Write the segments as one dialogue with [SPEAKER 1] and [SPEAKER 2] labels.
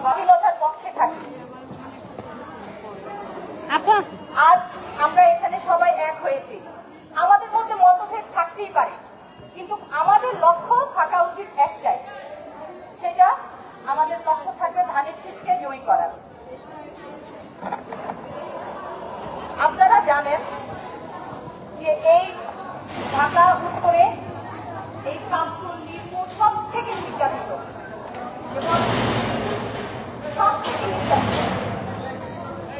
[SPEAKER 1] স্বাধীনতার পক্ষে থাকি। আজ আমরা এখানে সবাই এক হয়েছি। আমাদের মধ্যে মতভেদ থাকতেই পারে কিন্তু আমাদের লক্ষ্য থাকা উচিত একটাই সেটা আমাদের লক্ষ্য থাকবে ধানের শীষকে জয়ী করার আপনারা জানেন যে এই ঢাকা উত্তরে এই কামপুর মিরপুর সব থেকে নির্যাতিত এবং সব থেকে নির্যাতিত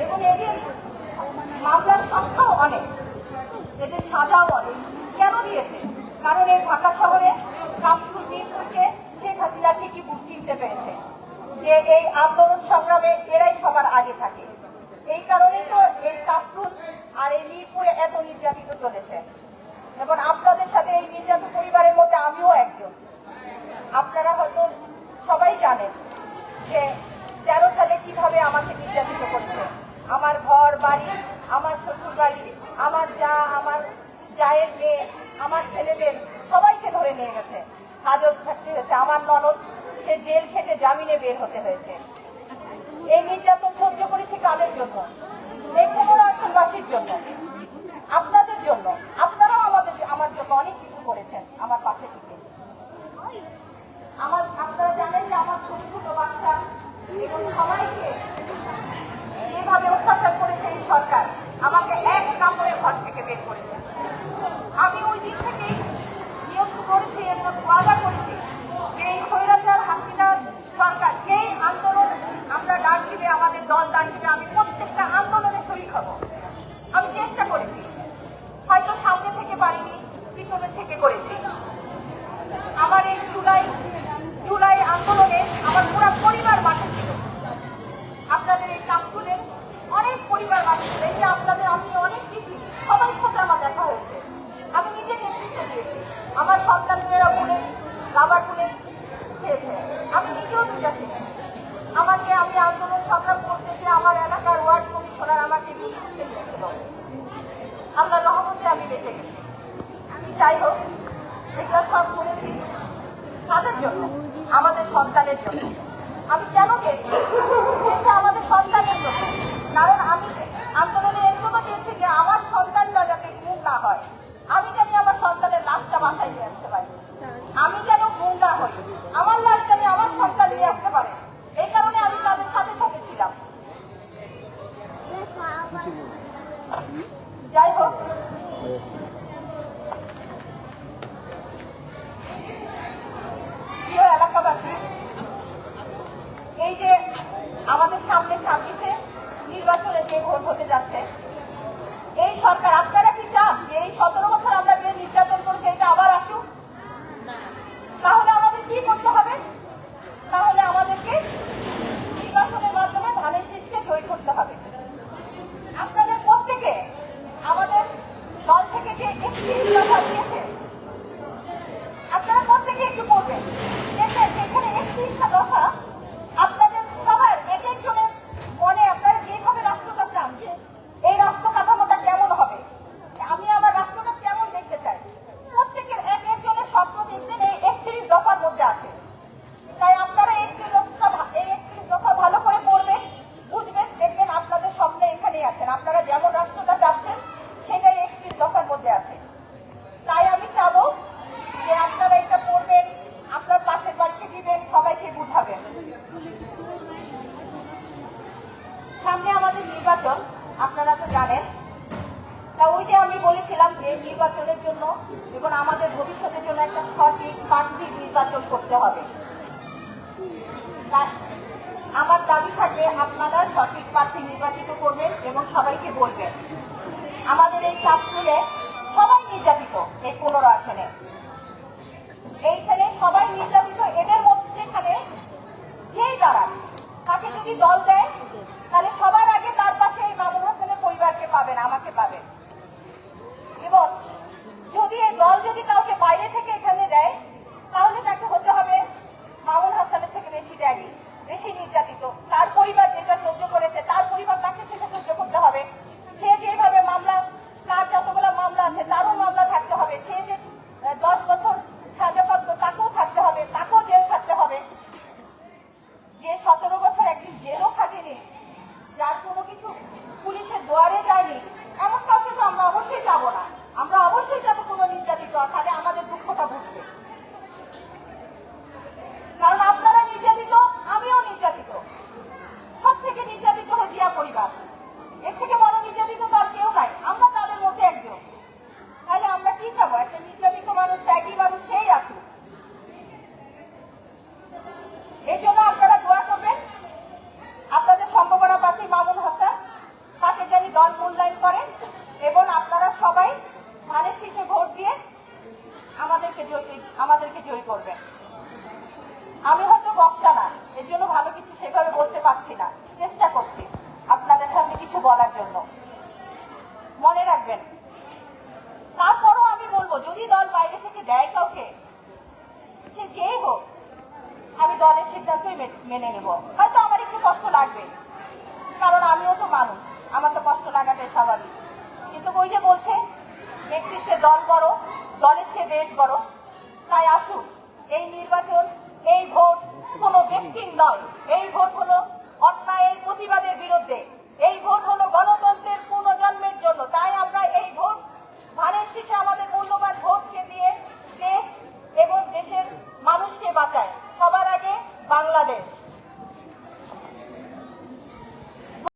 [SPEAKER 1] এবং এদের মামলার সংখ্যাও অনেক এদের সাজাও অনেক কেন দিয়েছে? কারণ এই ঢাকা শহরে কামপুর মিরপুরকে শেখ হাসিনা ঠিকই চিনতে পেরেছে যে এই আন্দোলন সংগ্রামে এরাই সবার আগে থাকে। এই কারণেই তো এই কামপুর আর এই মিরপুরে এত নির্যাতিত চলেছে। এবং আপনাদের সাথে এই নির্যাতিত পরিবারের মধ্যে আমিও একজন। আপনারা হয়তো সবাই জানেন যে তেরো সালে কীভাবে আমাকে নির্যাতিত করছে। আমার ঘর, বাড়ি, আমার শ্বশুর বাড়ি আমার যা জায়ের মেয়ে, আমার ছেলেদের সবাইকে ধরে নিয়ে গেছে। হাজত থাকতে হয়েছে, আমার ননদ, সে জেল খেটে জামিনে বের হতে হয়েছে। এই নির্যাতন সহ্য করেছি কাদের জন্য? এই পুনরাসনবাসীর জন্য। আপনাদের জন্য। আপনারাও আমাদের আমার জন্য অনেক কিছু করেছেন আমার পাশে থেকে। আমার আপনারা জানেন যে আমার ছোট ছোট বাচ্চা এবং সবাইকে যেভাবে অত্যাচার করেছে এই সরকার, আমাকে এক কাপড়ে ঘর থেকে বের করেছে। আমি ওই দিন থেকেই নিয়োগ করেছি এবং ওয়াদা করেছি যে এই স্বৈরাচার হাসিনা সরকার যেই আন্দোলন আমরা ডাক দিবে আমাদের দল ডাক দিবে আমি প্রত্যেকটা আন্দোলনে শরীর হব আমি চেষ্টা করেছি হয়তো সামনে থেকে পারিনি পিছনে থেকে করেছি আমার এই জুলাই জুলাই আন্দোলনে আমার পুরো পরিবার মাঠে ছিল আপনাদের এই কাপড়ের অনেক পরিবার মাঠে ছিল এই যে আপনাদের আমি অনেক কিছু সবাই সাথে আমার দেখা হয়েছে আমি নিজে নেতৃত্ব দিয়েছি আমার সন্তান মেয়েরা বলে রাবার বলে খেয়েছে। আমি নিজেও দুটা ছিলাম আমাকে আমি আন্দোলন সংগ্রাম করতে যে আমার এলাকার ওয়ার্ড কমিশনার আমাকে দিয়েছিল। আল্লাহ রহমতে আমি বেঁচে গেছি। আমি যাই হোক, এগুলো সব করেছি তাদের জন্য? আমাদের সন্তানের জন্য। আমি কেন গেছি এটা আমাদের সন্তানের জন্য। কারণ আমি আন্দোলনে এর দিয়েছি যে আমার সন্তানরা যাতে গুম না হয়। আমি জানি আমার সন্তানের লাশটা বাসায় নিয়ে আসতে পারি আমি যেন গুম না হই আমার লাশ জানি আমার সন্তান নিয়ে আসতে পারে এই কারণে আমি তাদের সাথে সাথে ছিলাম যাই হোক প্রিয় এলাকাবাসী এই যে আমাদের সামনে ছাব্বিশে নির্বাচনে যে যাচ্ছে এই সরকার আপনারা কি চান যে এই সতেরো বছর আমরা যে নির্যাতন করেছি এটা আবার আসুক তাহলে আমাদের কি করতে হবে তাহলে আমাদেরকে নির্বাচনের মাধ্যমে ধানের শীষকে জয়ী করতে হবে আপনাদের প্রত্যেকে আমাদের দল থেকে যে একটি কথা দিয়েছে আপনারা প্রত্যেকে একটু পড়বেন দেখবেন যে এখানে একত্রিশটা দফা আপনাদের সবার এক একজনের মনে আপনারা যেভাবে রাষ্ট্রটা চান যে এই রাষ্ট্র কাঠামোটা কেমন হবে আমি আমার রাষ্ট্রটা কেমন দেখতে চাই প্রত্যেকের এক একজনের স্বপ্ন দেখবেন এই একত্রিশ দফার মধ্যে আছে তাই আপনারা একটি লোকটা ভা- এই একত্রিশ দফা ভালো করে পড়বেন বুঝবেন দেখবেন আপনাদের স্বপ্ন এখানেই আছেন আপনারা যেমন রাষ্ট্রটা চাচ্ছেন সেটাই একত্রিশ দফার মধ্যে আছে তাই আমি চাবো যে আপনারা এটা পড়বেন আপনার পাশের বাড়িতে দিবেন সবাইকে বুঝাবেন সামনে আমাদের নির্বাচন আপনারা তো জানেন তা ওই যে আমি বলেছিলাম যে নির্বাচনের জন্য এবং আমাদের ভবিষ্যতের জন্য একটা সঠিক প্রার্থী নির্বাচন করতে হবে। আমার দাবি থাকে আপনারা সঠিক প্রার্থী নির্বাচিত করবেন এবং সবাইকে বলবেন। আমাদের এই চাঁদপুরে সবাই নির্যাতিত এই পনেরো আসনে। এইখানে সবাই নির্যাতিত, এদের মধ্যেখানে যেই দাঁড়ান তাকে যদি দল দেয়, তাহলে সবার আগে তার পাশে এই মামুন হোসেনের পরিবারকে পাবেন, আমাকে পাবেন। যদি দল যদি কাউকে বাইরে থেকে এখানে দেয় তাহলে আমাদের দুঃখটা বুঝবে। কারণ আপনারা নির্যাতিত, আমিও নির্যাতিত। সব থেকে নির্যাতিত হল জিয়া পরিবার। এর থেকে বড় নির্যাতিত তো আর কেউ নাই, আমরা তাদের মধ্যে একজন। তাহলে আমরা কি চাবো? একটা নির্যাতিত মানুষ, ত্যাগী মানুষ সেই আছে। এই জন্য আপনারা দোয়া করবেন। আপনাদের সম্ভাবনা পাচ্ছি মামুন হাসান, তাকে জানি দল মূল্যায়ন করেন, এবং আপনারা সবাই আমাদেরকে আমাদেরকে জয়ী করবে। আমি হয়তো বক্তা না এর জন্য ভালো কিছু সেভাবে বলতে পারছি না। চেষ্টা করছি আপনাদের সামনে কিছু বলার জন্য। মনে রাখবেন, তারপরও আমি বলব, যদি দল বাইরে থেকে দেয় কাউকে, সে যেই হোক, আমি দলের সিদ্ধান্তই মেনে নেব। হয়তো আমার একটু কষ্ট লাগবে, কারণ আমিও তো মানুষ, আমার তো কষ্ট লাগাটাই স্বাভাবিক। কিন্তু ওই যে বলছে নেতৃত্বে দল বড় দলের চেয়ে দেশ বড় তাই আসুন, এই নির্বাচন, এই ভোট কোনো ব্যক্তির নয়। এই ভোট হলো অন্যায়ের প্রতিবাদের বিরুদ্ধে। এই ভোট হলো গণতন্ত্রের পুনর্জন্মের জন্য। তাই